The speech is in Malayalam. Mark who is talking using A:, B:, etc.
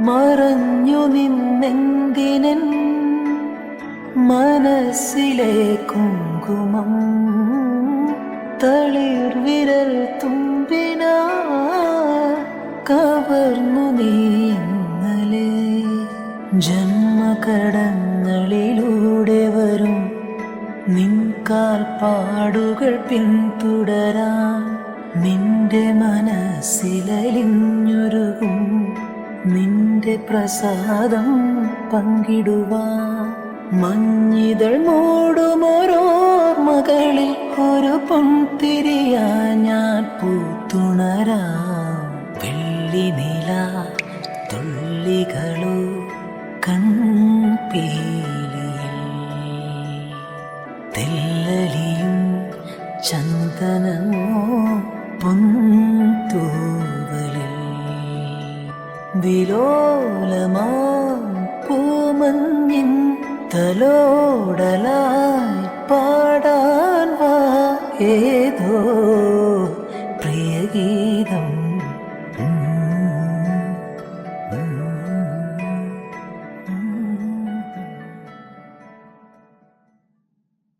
A: മറഞ്ഞു നിന്നെന്തിനൻ മനസ്സിലെ കുങ്കുമം തളിർവിരൽ തുമ്പിന കവർന്നു നീ ഇന്നലെ. ജന്മകടങ്ങളിലൂടെ വരും നിൻകാൽ പാടുകൾ പിന്തുടരാൻ നിന്റെ മനസ്സിലലിഞ്ഞൊരുകും നിന്റെ പ്രസാദം പങ്കിടുവാൻ മഞ്ഞിതൾ മൂടുമോരോർമകളിൽ ഒരു പൊൻതിരിയാ ഞാൻ പൂത്തുണരാം. വെള്ളി നില തുള്ളികളോ കൺപീലിയിൽ. ചന്ദനമോ പൊന്തൂവലിൽ വിലോലമാം പൂമഞ്ഞിൻ തലോടലായി പാടാൻ വാ ഏതോ